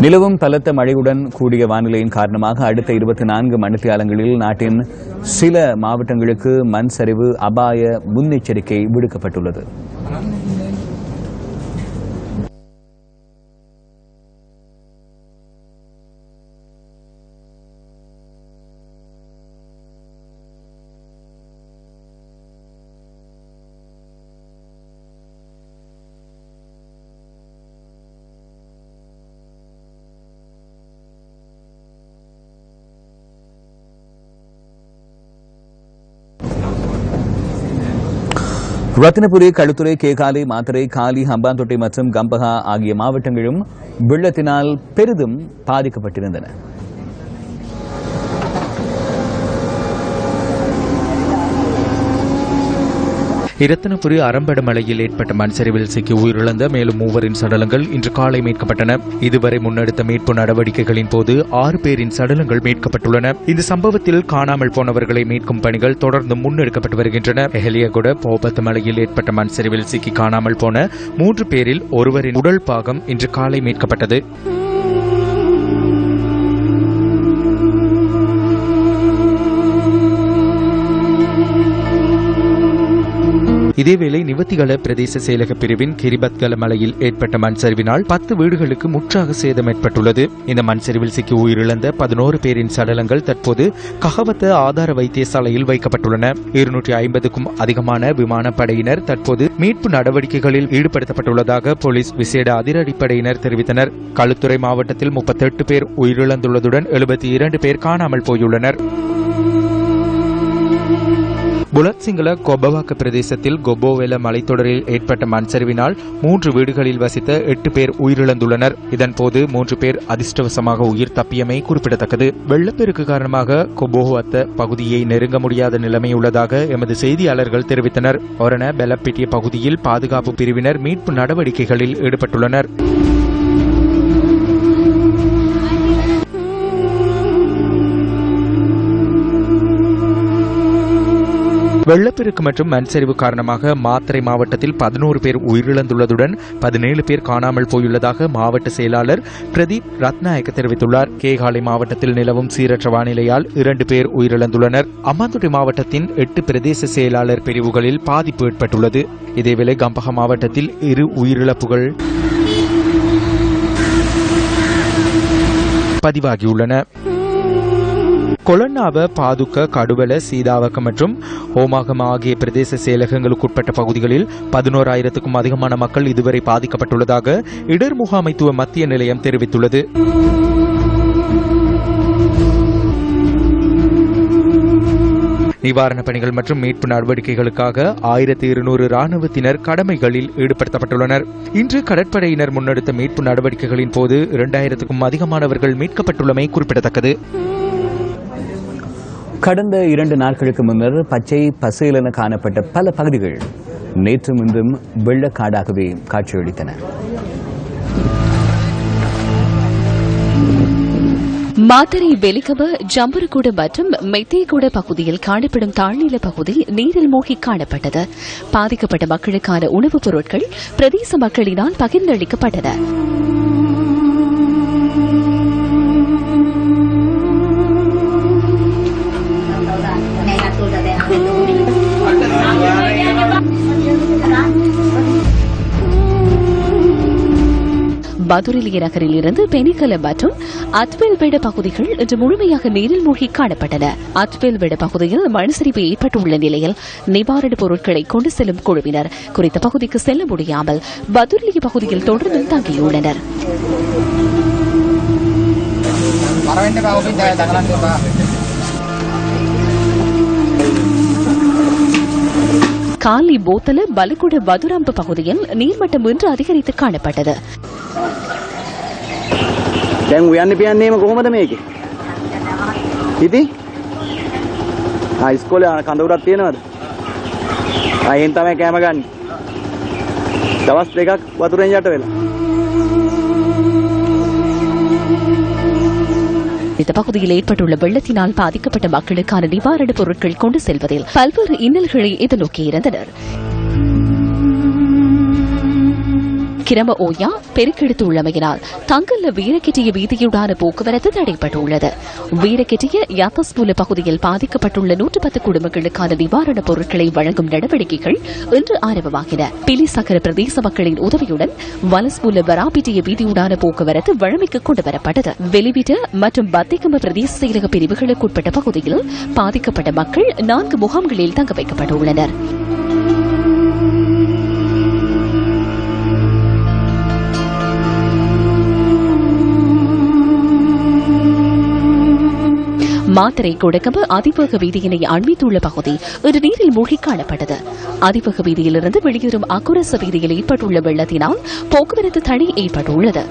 நிலவும் பலத்த மழையுடன் கூடிய வானிலையின் காரணமாக அடுத்த இருபத்தி நான்கு மணித்தியாலங்களில் நாட்டின் சில மாவட்டங்களுக்கு மண் சரிவு அபாய முன்னெச்சரிக்கை விடுக்கப்பட்டுள்ளது. ரத்தினபுரி களுத்துறை கேகாலை மாத்தரை காலி ஹம்பாந்தோட்டை மற்றும் கம்பகா ஆகிய மாவட்டங்களும் வெள்ளத்தினால் பெரிதும் பாதிக்கப்பட்டிருந்தன. இரத்தினபுரி அரம்பட மலையில் ஏற்பட்ட மண் சரிவில் சிக்கி உயிரிழந்த மேலும் மூவரின் சடலங்கள் இன்று காலை மீட்கப்பட்டன. இதுவரை முன்னெடுத்த மீட்பு நடவடிக்கைகளின் போது ஆறு பேரின் சடலங்கள் மீட்கப்பட்டுள்ளன. இந்த சம்பவத்தில் காணாமல் போனவர்களை மீட்கும் பணிகள் தொடர்ந்து முன்னெடுக்கப்பட்டு வருகின்றன. எஹலியகுட போபத்து மலையில் ஏற்பட்ட மண் சரிவில் சிக்கி காணாமல் போன மூன்று பேரில் ஒருவரின் உடல் பாகம் இன்று காலை மீட்கப்பட்டது. இதேவேளை நிவத்திகள பிரதேச செயலக பிரிவின் கிரிபத்கல மலையில் ஏற்பட்ட மண் சரிவினால் பத்து வீடுகளுக்கு முற்றாக சேதம் ஏற்பட்டுள்ளது. இந்த மண் சரிவில் சிக்கி உயிரிழந்த பதினோரு பேரின் சடலங்கள் தற்போது ககவத்த ஆதார வைத்தியசாலையில் வைக்கப்பட்டுள்ளன. இருநூற்றி ஐம்பதுக்கும் அதிகமான விமானப்படையினர் தற்போது மீட்பு நடவடிக்கைகளில் ஈடுபடுத்தப்பட்டுள்ளதாக போலீஸ் விசேட அதிரடிப்படையினர் தெரிவித்தனர். களுத்துறை மாவட்டத்தில் முப்பத்தெட்டு பேர் உயிரிழந்துள்ளதுடன் எழுபத்தி இரண்டு பேர் காணாமல் போயுள்ளனர். புலத்சிங்கள கொபவாக்க பிரதேசத்தில் கொபோவெல மலைத்தொடரில் ஏற்பட்ட மண் சரிவினால் மூன்று வீடுகளில் வசித்த எட்டு பேர் உயிரிழந்துள்ளனர். இதன்போது மூன்று பேர் அதிர்ஷ்டவசமாக உயிர் தப்பியமை குறிப்பிடத்தக்கது. வெள்ளப்பெருக்கு காரணமாக கொபோவத்த பகுதியை நெருங்க முடியாத நிலைமை உள்ளதாக எமது செய்தியாளர்கள் தெரிவித்தனர். ஒரண பெலப்பிட்டிய பகுதியில் பாதுகாப்பு பிரிவினர் மீட்பு நடவடிக்கைகளில் ஈடுபட்டுள்ளனர். வெள்ளப்பெருக்கு மற்றும் மண் சரிவு காரணமாக மாத்தறை மாவட்டத்தில் பதினோரு பேர் உயிரிழந்துள்ளதுடன் பதினேழு பேர் காணாமல் போயுள்ளதாக மாவட்ட செயலாளர் பிரதீப் ரத்நாயக்க தெரிவித்துள்ளார். கேகாலை மாவட்டத்தில் நிலவும் சீரற்ற வானிலையால் இரண்டு பேர் உயிரிழந்துள்ளனர். அம்மாந்துறை மாவட்டத்தின் எட்டு பிரதேச செயலாளர் பிரிவுகளில் பாதிப்பு ஏற்பட்டுள்ளது. இதேவேளை கம்பக மாவட்டத்தில் இரு உயிரிழப்புகள் பதிவாகியுள்ளன. கொலன்னாவ பாதுக்க கடுவல சீதாவக்க மற்றும் ஹோமாகம் ஆகிய பிரதேச செயலகங்களுக்குட்பட்ட பகுதிகளில் பதினோராயிரத்துக்கும் அதிகமான மக்கள் இதுவரை பாதிக்கப்பட்டுள்ளதாக இடர் முகாமைத்துவ மத்திய நிலையம் தெரிவித்துள்ளது. நிவாரணப் பணிகள் மற்றும் மீட்பு நடவடிக்கைகளுக்காக ஆயிரத்தி இருநூறு ராணுவத்தினர் கடமைகளில் ஈடுபடுத்தப்பட்டுள்ளனர். இன்று கடற்படையினர் முன்னெடுத்த மீட்பு நடவடிக்கைகளின் போது இரண்டாயிரத்துக்கும் அதிகமானவர்கள் மீட்கப்பட்டுள்ளமை குறிப்பிடத்தக்கது. கடந்த இரண்டு நாட்களுக்கு முன்னர் பச்சை பசேலென காணப்பட்ட பல பகுதிகள் நேற்றும் இன்றும் வெள்ளக்காடாகவே காட்சியளித்தன. மாத்தறை வெலிகவ ஜம்புரகூட மற்றும் மெத்தேகூட பகுதியில் காணப்படும் தாழ்நில பகுதி நீரில் மூழ்கி காணப்பட்டது. பாதிக்கப்பட்ட மக்களுக்கான உணவுப் பொருட்கள் பிரதேச மக்களினால் பகிர்ந்தளிக்கப்பட்டன. பதுரிலிய நகரில் இருந்து பெனிக்கல மற்றும் அத்வெல்வேட பகுதிகள் இன்று முழுமையாக நீரில் மூழ்கி காணப்பட்டன. அத்வெல்வேட பகுதியில் மண்சரிவு ஏற்பட்டுள்ள நிலையில் நிவாரணப் பொருட்களை கொண்டு செல்லும் குழுவினர். குறித்த பகுதிக்கு செல்ல முடியாமல் பதுரிலிய பகுதியில் தொடர்ந்தும் தங்கியுள்ளனர். காலி போத்தல பலகுட வதுரம்பு பகுதியில் நீர்மட்டம் இன்று அதிகரித்து காணப்பட்டது. දැන් උයන්න පියන්නේම කොහොමද මේකේ? ඉතින් ආ ඉස්කෝලේ ආ කඳවුරක් තියෙනවද? ආ එහෙන් තමයි කෑම ගන්න. දවස් දෙකක් වතුරෙන් යට වෙලා. இந்த பகுதியில் ஏற்பட்டுள்ள வெள்ளத்தினால் பாதிக்கப்பட்ட மக்களுக்கான நிவாரணப் பொருட்கள் கொண்டு செல்வதில் பல்வேறு இன்னல்களை எதிர்நோக்கியிருந்தனர் கிரம ஓயா பெருக்கெடுத்து உள்ளமையினால் தங்கல்ல வீரக்கெட்டிய வீதியுடான போக்குவரத்து தடைபட்டுள்ளது வீரக்கெட்டிய யாத்தஸ்பூல பகுதியில் பாதிக்கப்பட்டுள்ள நூற்று பத்து குடும்பங்களுக்கான நிவாரணப் பொருட்களை வழங்கும் நடவடிக்கைகள் இன்று ஆரம்பமாகின. பிலிசக்கர பிரதேச மக்களின் உதவியுடன் வலஸ்பூல வராபிட்டிய வீதியுடான போக்குவரத்து வழமைக்கு கொண்டுவரப்பட்டது. வெளிவிட மற்றும் பத்திகம பிரதேச செயலக பிரிவுகளுக்குட்பட்ட பகுதியில் பாதிக்கப்பட்ட மக்கள் நான்கு முகாம்களில் தங்க வைக்கப்பட்டுள்ளனர். மாத்தரை கொடக்கம்பு அதிவேக வீதியினை அண்மித்துள்ள பகுதி ஒரு நீரில் மூழ்கி காணப்பட்டது. அதிவேக வீதியிலிருந்து வெளியேறும் அக்குரச வீதியில் ஏற்பட்டுள்ள வெள்ளத்தினால் போக்குவரத்து தடை ஏற்பட்டுள்ளது.